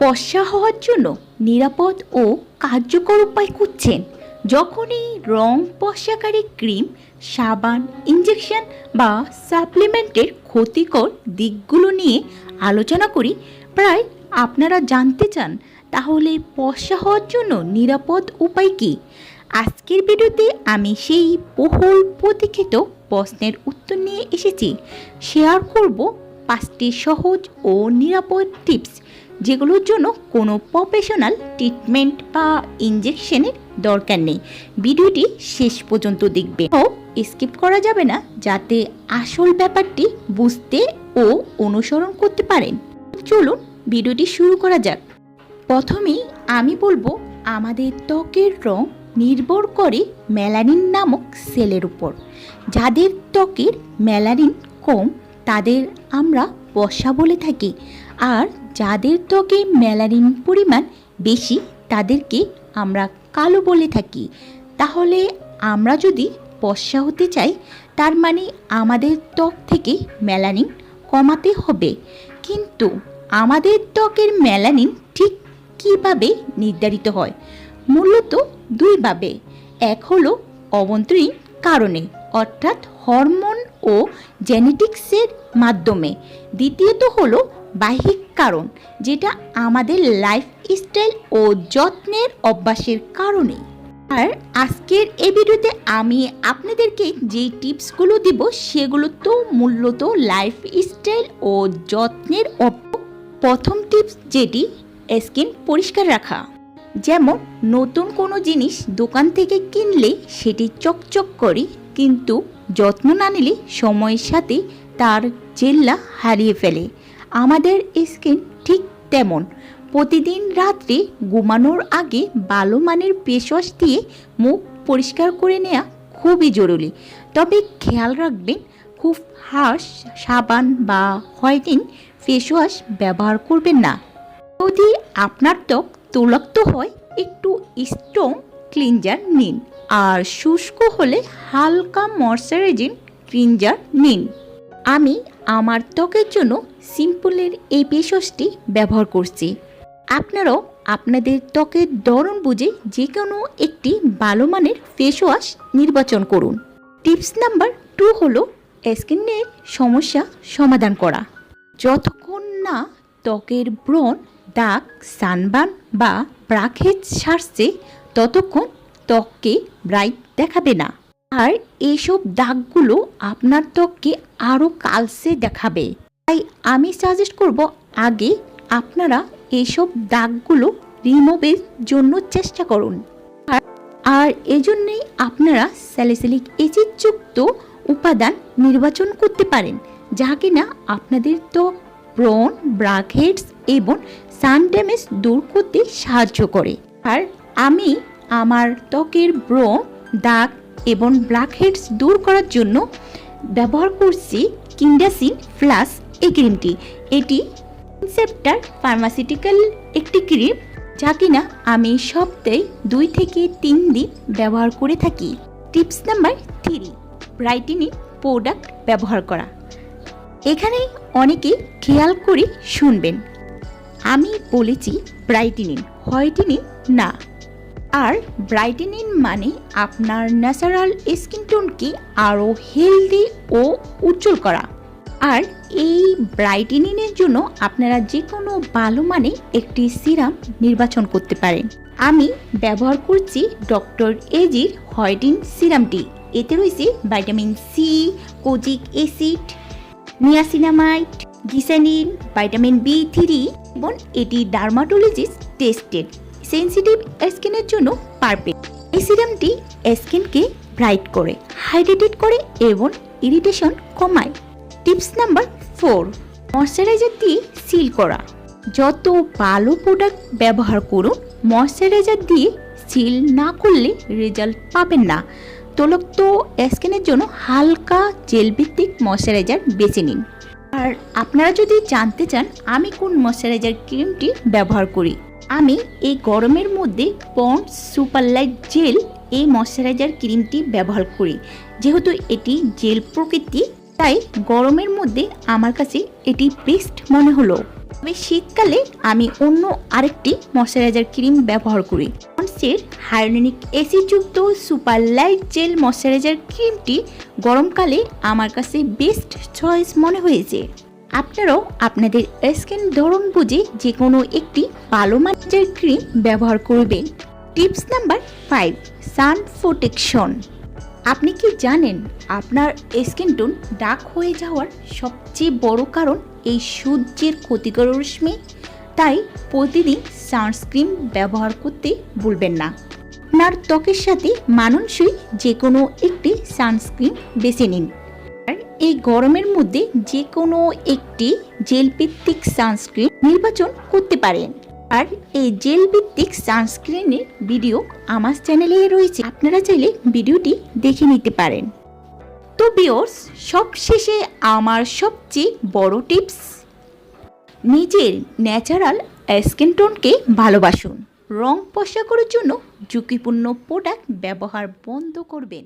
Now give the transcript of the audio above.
পশা হওয়ার জন্য নিরাপদ ও কার্যকর উপায় খুঁজছেন। যখনই রং পশাকারী ক্রিম, সাবান ইঞ্জেকশন বা সাপ্লিমেন্টের ক্ষতিকর দিকগুলো নিয়ে আলোচনা করি, প্রায় আপনারা জানতে চান, তাহলে পশা হওয়ার জন্য নিরাপদ উপায় কী? আজকের ভিডিওতে আমি সেই বহুল প্রতীক্ষিত প্রশ্নের উত্তর নিয়ে এসেছি। শেয়ার করব পাঁচটি সহজ ও নিরাপদ টিপস। যেগুলোর জন্য কোনো প্রফেশনাল ট্রিটমেন্ট বা ইঞ্জেকশনের দরকার নেই। ভিডিওটি শেষ পর্যন্ত দেখবে। ও স্কিপ করা যাবে না, যাতে আসল ব্যাপারটি বুঝতে ও অনুসরণ করতে পারেন। চলুন ভিডিওটি শুরু করা যাক। প্রথমেই আমি বলব, আমাদের ত্বকের রং নির্ভর করে মেলানিন নামক সেলের উপর। যাদের ত্বকের মেলানিন কম, তাদের আমরা বসা বলে থাকি। আর যাদের ত্বকে মেলানিন পরিমাণ বেশি, তাদেরকে আমরা কালো বলে থাকি। তাহলে আমরা যদি বর্ষা হতে চাই, তার মানে আমাদের ত্বক থেকে মেলানিন কমাতে হবে। কিন্তু আমাদের ত্বকের মেলানিন ঠিক কীভাবে নির্ধারিত হয়? মূলত দুইভাবে। এক হলো অভ্যন্তরীণ কারণে, অর্থাৎ হরমোন ও জেনেটিক্সের মাধ্যমে। দ্বিতীয়ত হলো বাহ্যিক কারণ যেটা আমাদের লাইফ স্টাইল ও যত্নের অভ্যাসের কারণে। আর আজকের এই ভিডিওতে আমি আপনাদেরকে যে টিপসগুলো দিব, সেগুলো তো মূলত লাইফ স্টাইল ও যত্নের প্রথম টিপস যেটি স্কিন পরিষ্কার রাখা। যেমন, নতুন কোনো জিনিস দোকান থেকে কিনলে সেটি চকচক করে, কিন্তু যত্ন না নিলে সময়ের সাথে তার জেল্লা হারিয়ে ফেলে। আমাদের স্কিন ঠিক তেমন। প্রতিদিন রাত্রে ঘুমানোর আগে ভালো মানের ফেসওয়াশ দিয়ে মুখ পরিষ্কার করে নেওয়া খুবই জরুরি। তবে খেয়াল রাখবেন, খুব হার্শ সাবান বা হোয়াইটিং ফেসওয়াশ ব্যবহার করবেন না। যদি আপনার ত্বক তৈলাক্ত হয়, একটু স্ট্রং ক্লিনজার নিন আর শুষ্ক হলে হালকা ময়শ্চারাইজিং ক্লিনজার নিন। আমি আমার ত্বকের জন্য সিম্পলের এই ফেসওয়াশটি ব্যবহার করছি। আপনারাও আপনাদের ত্বকের ধরন বুঝে যে কোনো একটি ভালো মানের ফেসওয়াশ নির্বাচন করুন। টিপস নাম্বার টু হলো স্কিনের সমস্যা সমাধান করা। যতক্ষণ না ত্বকের ব্রণ, দাগ, সানবান বা ব্রাখেজ সারছে, ততক্ষণ ত্বককে ব্রাইট দেখাবে না। আর এইসব দাগগুলো আপনার ত্বককে আরও কালসে দেখাবে। তাই আমি সাজেস্ট করব আগে আপনারা এইসব দাগগুলো রিমুভের জন্য চেষ্টা করুন। আর এজন্যই আপনারা স্যালিসিলিক অ্যাসিডযুক্ত উপাদান নির্বাচন করতে পারেন, যা কিনা আপনাদের ত্বক ব্রন ব্রাকহেডস এবং সান ড্যামেজ দূর করতে সাহায্য করে। আর আমি আমার ত্বকের ব্রন দাগ এবং ব্ল্যাকহেডস দূর করার জন্য ব্যবহার করছি কিন্ডাসিন প্লাস এই ক্রিমটি এটি ইনসেপ্টার ফার্মাসিউটিক্যাল একটি ক্রিম যা কিনা আমি সপ্তাহে দুই থেকে তিন দিন ব্যবহার করে থাকি। Tips number three brightening product ব্যবহার করা। এখানে অনেকে খেয়াল করে শুনবেন। আমি বলেছি ব্রাইটেনিং হোয়াইটেনিং না। আর ব্রাইটেনিং মানে আপনার ন্যাচারাল স্কিন টোনকে আরও হেলদি ও উজ্জ্বল করা। আর এই ব্রাইটেনিংয়ের জন্য আপনারা যে কোনো ভালো মানে একটি সিরাম নির্বাচন করতে পারেন। আমি ব্যবহার করছি ডক্টর এজির হোয়াইটিং সিরামটি। এতে রয়েছে vitamin C, kojic acid niacinamide গিসানিন, vitamin B three এবং এটি ডার্মাটোলজিস্ট টেস্টেড। সেন্সিটিভ স্কিনের জন্য পারফেক্ট। এই সিরামটি স্কিনকে ব্রাইট করে, হাইড্রেটেড করে এবং ইরিটেশন কমায়। টিপস নাম্বার ফোর ময়শ্চারাইজার দিয়ে সিল করা। যত ভালো প্রোডাক্ট ব্যবহার করুন, ময়শ্চারাইজার দিয়ে সিল না করলে রেজাল্ট পাবেন না। তৈলাক্ত স্কিনের জন্য হালকা জেল ভিত্তিক ময়শ্চারাইজার বেছে নিন। আর আপনারা যদি জানতে চান আমি কোন ময়শ্চারাইজার ক্রিমটি ব্যবহার করি আমি এই গরমের মধ্যে পন্ডস সুপার লাইট জেল এই ময়শ্চারাইজার ক্রিমটি ব্যবহার করি। যেহেতু এটি জেল প্রকৃতি, তাই গরমের মধ্যে আমার কাছে এটি বেস্ট মনে হলো। তবে শীতকালে আমি অন্য আরেকটি ময়শ্চারাইজার ক্রিম ব্যবহার করি। পন্সের হাইলোনিক অ্যাসিডযুক্ত সুপার লাইট জেল ময়শ্চারাইজার ক্রিমটি গরমকালে আমার কাছে বেস্ট চয়েস মনে হয়েছে। আপনারাও আপনাদের স্কিন ধরন বুঝে যে কোনো একটি ভালো মানের ক্রিম ব্যবহার করবেন। Tips number five sun protection আপনি কি জানেন আপনার স্কিন টোন ডার্ক হয়ে যাওয়ার সবচেয়ে বড় কারণ এই সূর্যের ক্ষতিকর রশ্মি? তাই প্রতিদিন সানস্ক্রিন ব্যবহার করতে ভুলবেন না। আপনার ত্বকের সাথে মানানসই যে কোনো একটি সানস্ক্রিন বেছে নিন। এই গরমের মধ্যে যে কোনো একটি জেল ভিত্তিক সানস্ক্রিন নির্বাচন করতে পারেন। আর এই জেল ভিত্তিক সানস্ক্রিনের ভিডিও আমার চ্যানেলে রয়েছে। আপনারা চাইলে ভিডিওটি দেখে নিতে পারেন। তো বিয়র্স সবশেষে আমার সবচেয়ে বড় টিপস, নিজের ন্যাচারাল স্কিন টোনকে ভালোবাসুন। রং পশা করার জন্য ঝুঁকিপূর্ণ প্রোডাক্ট ব্যবহার বন্ধ করবেন।